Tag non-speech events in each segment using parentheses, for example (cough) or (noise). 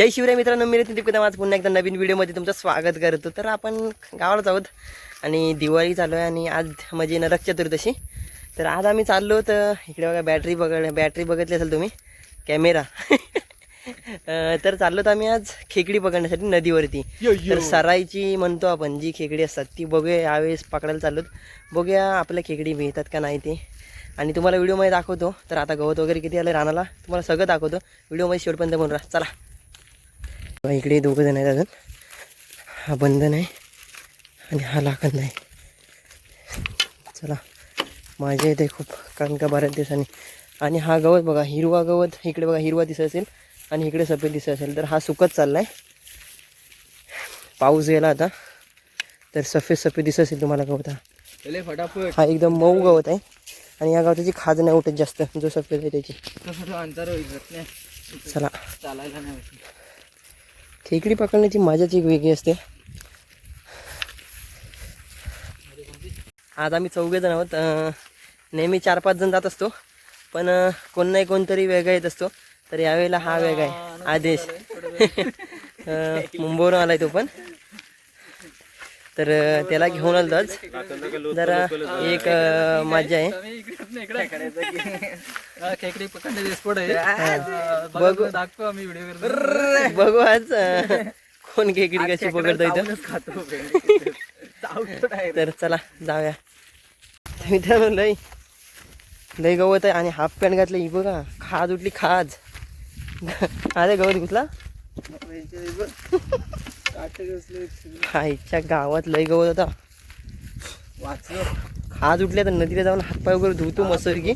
जय शिवराय मित्रांनो मी नितीन टिपकुदा माझं पुन्हा एकदा नवीन व्हिडिओमध्ये तुमचं स्वागत करतो. तर आपण गावालाच आहोत आणि दिवाळी चालू आहे आणि आज म्हणजे नरक चतुर्दशी तर आज आम्ही चाललो तर इकडे बघा बॅटरी बघ बॅटरी बघितली असेल तुम्ही? कॅमेरा (laughs) तर चाललो तर आम्ही आज खेकडी पकडण्यासाठी नदीवरती. तर सराईची म्हणतो आपण जी खेकडी असतात ती बघूया यावेळेस पकडायला चाललो बघूया आपल्या खेकडी मिळतात का नाही ते. आणि तुम्हाला व्हिडिओमध्ये दाखवतो. तर आता गवत वगैरे किती आलं रानाला तुम्हाला सगळं दाखवतो. व्हिडिओमध्ये शेवटपर्यंत म्हणून राहा. चला. इकडे दोघं जण आहेत. अजून हा बंधन आहे आणि हा लाखन आहे. चला माझ्या येते खूप कारण का बऱ्याच दिवसांनी. आणि हा गवत बघा हिरवा गवत. इकडे बघा हिरवा दिसत असेल आणि इकडे सफेद दिसत असेल. तर हा सुकत चालला आहे पाऊस गेला आता. तर सफेद सफेद दिसत असेल तुम्हाला गवत हा. फटाफट. हा एकदम मऊ गवत आहे. आणि या गवताची खाज नाही उठत जास्त. जो सफेद आहे त्याची. नाही. चला. चालायला नाही. खेकडी पकडण्याची मजाच एक वेगळी असते. आज आम्ही चौघे जण आहोत नेहमी चार पाच जण जात असतो. पण कोण नाही कोणतरी वेगळा येत असतो. तर यावेळेला हा वेगळा आहे. आदेश. (laughs) मुंबईवरून आलाय तो पण. तर त्याला घेऊन आलो आज जरा एक मजा आहे. बघा, बघू. दाखवू आम्ही व्हिडिओ बघू आज कोण खेकडी कशी पकडतो इथं. तर चला जाऊया. मित्रांनो लय लय गवत आहे आणि हाफ पॅन्ट घातलं ही बघा खाज उठली खाज. अरे गवत घुसला (laughs) खायच्या गावात लय गवत होता. वाचलो. खाज उठल्या तर नदीला जाऊन हातपाय वगैरे धुतो मस्तपैकी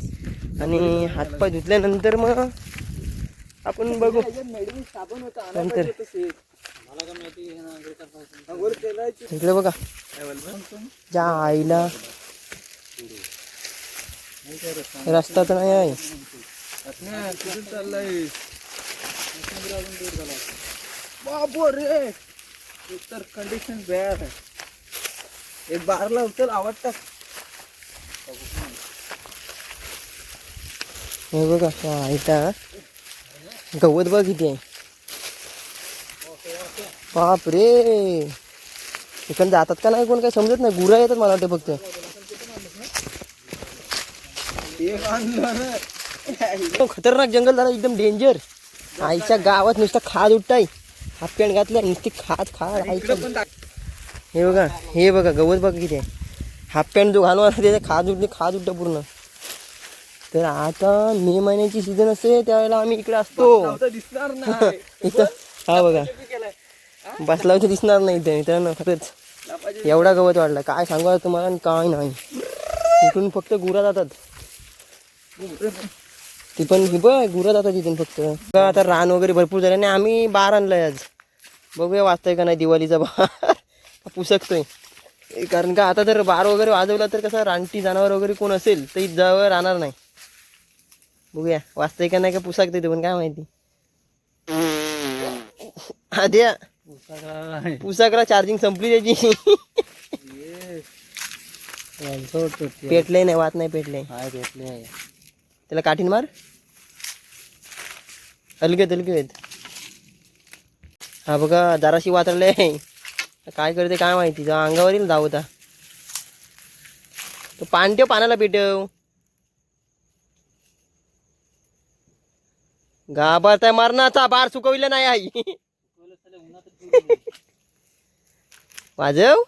आणि हातपाय धुतल्यानंतर मग आपण बघू. साबण होता नंतर. मला काय माहिती इकडे बघा. ज्या आईला रस्ता तर नाही आहे. चाललाय बाबो रे. तर कंडिशन बॅड आहे. एक बारला उचल आवडतात हे बघा त्या आईला गवत बघ किती आहे बाप रे इकडं जातात का नाही कोण काही समजत नाही. गुरा येतात मला वाटतं फक्त. एकदम खतरनाक जंगल झालं एकदम डेंजर आईच्या गावात नुसतं खाज उठताय. हाफ पॅन्ट घातल्या नुसती पण टाक हे बघा हे बघा गवत बघा किती आहे. हाफ पॅन्ट जो घालून आला त्याच्या खाज उठली खाज उठतं पूर्ण. तर आता मे महिन्याची सीझन असते त्यावेळेला आम्ही इकडे असतो. (laughs) दिसणार नाही. इथं हा बघा. बसला होतं दिसणार नाही इथे मित्रांनो खरंच. एवढा गवत वाढला. काय सांगू तुम्हाला काय नाही. इकडून फक्त गुरा जातात. ती पण ही बघ गुरा जातात इथून फक्त. आता रान वगैरे भरपूर झाले आणि आम्ही बार आणलाय आज. बघूया वाचतोय का नाही दिवाळीचा बार. (laughs) पुसकतोय. कारण का आता जर बार वगैरे वाजवला तर कसं रानटी जनावर वगैरे कोण असेल तर इथं जवळ राहणार नाही. बघूया वाचतंय का नाही का पुसकतोय ते पण काय माहिती. आद्या पुसाकला चार्जिंग संपली त्याची. पेटले नाही वात नाही पेटले त्याला काठीन मार. अलगेत अलगेत हा बघा जराशी वातरले काय करते काय माहिती. जा अंगावर येईल धावता तो पान ठेव पानाला पेटव गाभारताय मरणाचा बार सुकविला नाही आई. वाजव.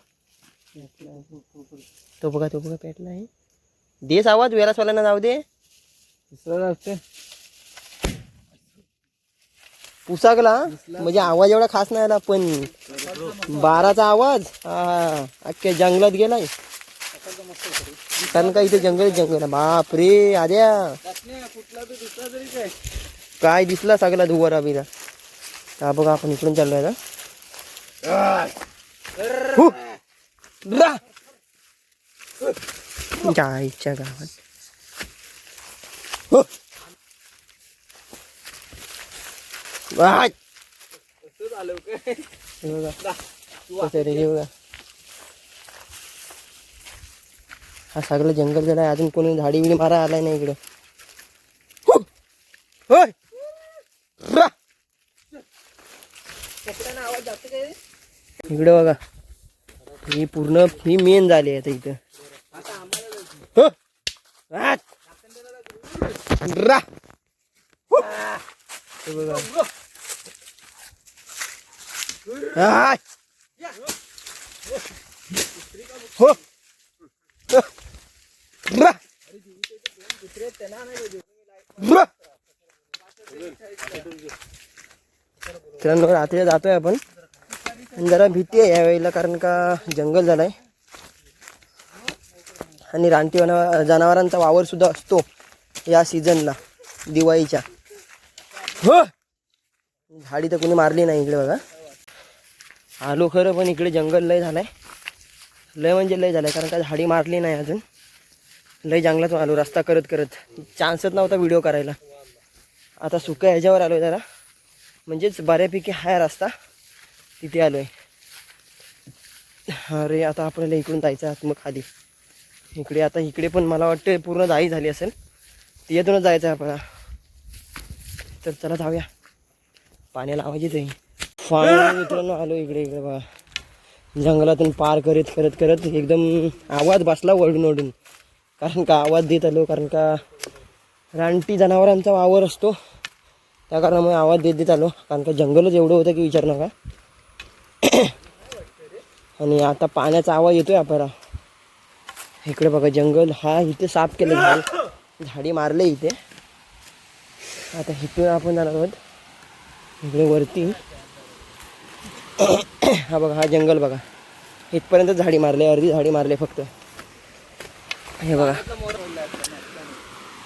तो बघा तो बघा पेटला आहे देस आवाज वेळासवाल्यांना जाऊ दे. दुसरं असते पुसाकला म्हणजे आवाज एवढा खास नाही आला पण बाराचा आवाज? हा अख्ख्या जंगलात गेलाय. कारण का इथे जंगल जंगल. बाप रे आद्या. काय दिसला सगळा धुवारा बिरा? हा बघा आपण इकडून चाललोय! रा! जायच्या गावात? हु! सगळं जंगल झालं अजून कोणी झाडी बिडी मारा आलाय नाही इकडं. इकडे बघा. ही पूर्ण ही मेन झाली आहे आता इथं. हो. रा. बघा हो. रा. मित्रांनो रात्री जातोय आपण जरा भीती आहे यावेळेला कारण का जंगल झालंय आणि रानटी जनावरांचा वावर सुद्धा असतो या सीझनला दिवाळीच्या. हो? झाडी तर कोणी मारली नाही इकडे बघा. आलो खरं पण इकडे जंगल लय झालंय. लय म्हणजे लय झालंय कारण का झाडी मारली नाही अजून. लय जंगलात आलो रस्ता करत करत. चान्सच नव्हता व्हिडिओ करायला. आता सुक्या ह्याच्यावर आलो जरा. म्हणजेच बऱ्यापैकी हाय रस्ता. तिथे आलो आहे अरे आता आपल्याला इकडून जायचं आहे मग खाली इकडे आता इकडे पण मला वाटतं पूर्ण जाई झाली असेल. येतूनच जायचं आहे आपल्याला. तर चला जाऊया. पाण्याला लावायची आहे फायनल मित्रांनो आलो इकडे इकडे बघा. जंगलातून पार करत करत करत एकदम आवाज बसला ओरडून ओरडून. कारण का आवाज देत आलो कारण का रानटी जनावरांचा वावर असतो. त्या कारणामुळे आवाज देत देत आलो. कारण का जंगलच एवढं होतं की विचार नका. आणि आता पाण्याचा आवाज येतोय आपल्याला. इकडे बघा जंगल हा इथे साफ केलं झालं झाडी मारले इथे. आता हिथून आपण जाणार आहोत. इकडे वरती. (coughs) हा बघा हा जंगल बघा. इथपर्यंत झाडी मारले अर्धी झाडी मारले फक्त. हे बघा.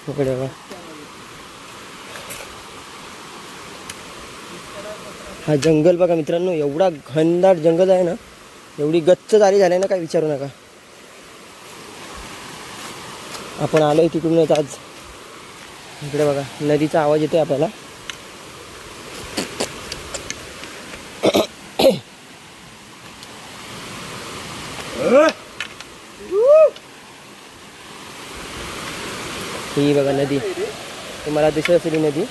इकडे बघा. हा जंगल बघा मित्रांनो एवढा घनदाट जंगल आहे ना एवढी गच्च झाली झाली ना काय विचारू नका. आपण आलो आहे तिकडूनच आज. इकडे बघा नदीचा आवाज येतोय आपल्याला. ही बघा नदी. तुम्हाला दिसत असेल ही नदी.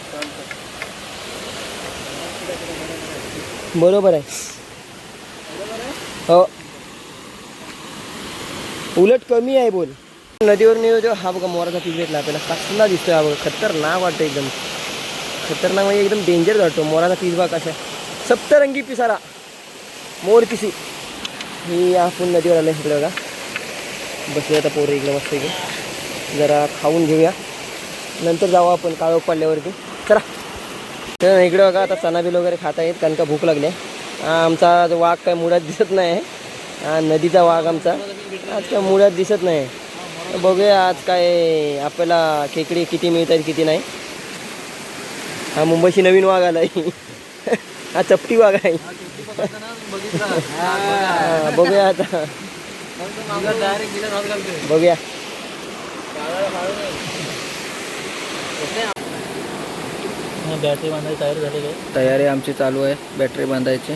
बरोबर आहे. हो. उलट कमी आहे बोल. नदीवर नियो हा बघा मोराचा पीक भेटला आपल्याला. कसला दिसतोय हा बघा. खतरनाक वाटतं एकदम. खतरनाक म्हणजे एकदम डेंजर वाटतो मोराचा पीस बघा कसा. सप्तरंगी पिसारा. मोर पिसी. ही आपण नदीवर आलं सगळं बघा. बसूया आता पोरं इकडं मस्त इकडे जरा खाऊन घेऊया. नंतर जाऊ आपण काळोख पडल्यावरती. चला. तर इकडे बघा आता चना बिल वगैरे खाता येत कारण का भूक लागली आहे. आमचा जो वाघ काय मुळात दिसत नाही आहे. नदीचा वाघ आमचा. आज काय मुळात दिसत नाही आहे. बघूया आज काय आपल्याला खेकडी किती मिळत आहेत किती नाही. हा मुंबईची नवीन वाघ आलाय. हा चपटी वाघ आहे. हा, बघूया आता. बघूया. बॅटरी बांधायची तयार झाली काय तयारी आमची चालू आहे बॅटरी बांधायची.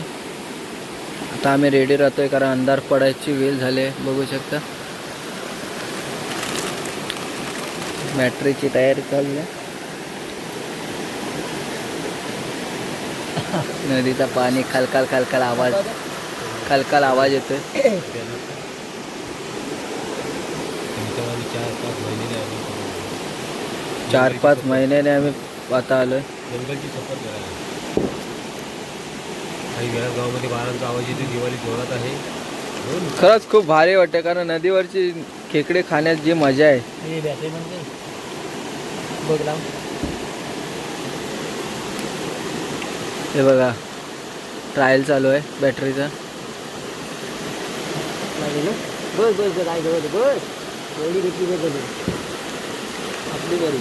आता आम्ही रेडी राहतोय कारण अंधार पडायची वेळ झाली आहे बघू शकता. बॅटरीची तयारी चालू आहे. नदीचा पाणी खलकाल खलकाल आवाज खलकाल आवाज येतोय. चार पाच महिन्याने आम्ही आता आलोय. जंगलची सफर करायला. काही वेळा गावामध्ये बाळांचा आवाज येते दिवाळी जोरात आहे. खरंच खूप भारी वाटते कारण नदीवरची खेकडे खाण्यात जी मजा आहे. बघ लाव हे बघा. ट्रायल चालू आहे बॅटरीचा बस बस बस आहे. बस बस एवढी बस बस. आपली बरी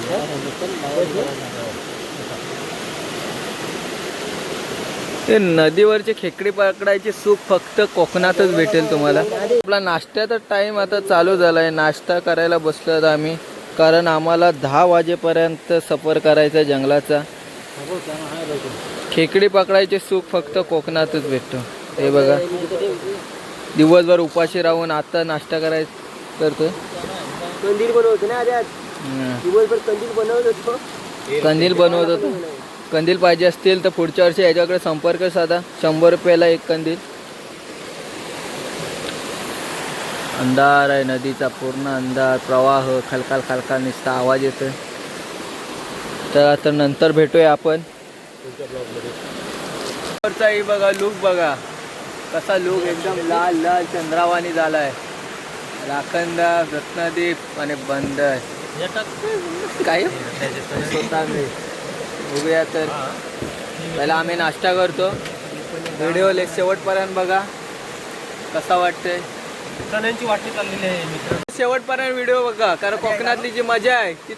ते नदीवरचे खेकडे पकडायचे सुख फक्त कोकणातच भेटेल तुम्हाला. आपला नाश्त्याचा टाइम आता चालू झाला आहे नाश्ता करायला बसलो आम्ही. कारण आम्हाला दहा वाजेपर्यंत सफर करायचा जंगलाचा. खेकडे पकडायचे सुख फक्त कोकणातच भेटतो. हे बघा. दिवसभर उपाशी राहून आता नाश्ता कराय करतोय. कंदील बनवतो ना आधी आज. दिवसभर कंदील बनवत होतो कंदील बनवत होतो. कंदील पाहिजे असतील तर पुढच्या वर्षी याच्याकडे संपर्क साधा. शंभर रुपयाला एक कंदील अंधार आहे नदीचा पूर्ण अंधार प्रवाह खलकाल खलकाल निसता आवाज येतोय. तर आता नंतर भेटूया आपण. बघा लुक बघा. कसा लुक एकदम लाल लाल चंद्रावानी झालाय. राखंदा रत्नदीप आणि बंदर काय स्वतः बघूया तर. पहिला आम्ही नाश्ता करतो. व्हिडिओ ले शेवटपर्यंत बघा. कसा वाटतंय? चण्यांची वाटणी चाललेली आहे मित्र शेवटपर्यंत व्हिडिओ बघा कारण कोकणातली जी मजा आहे ती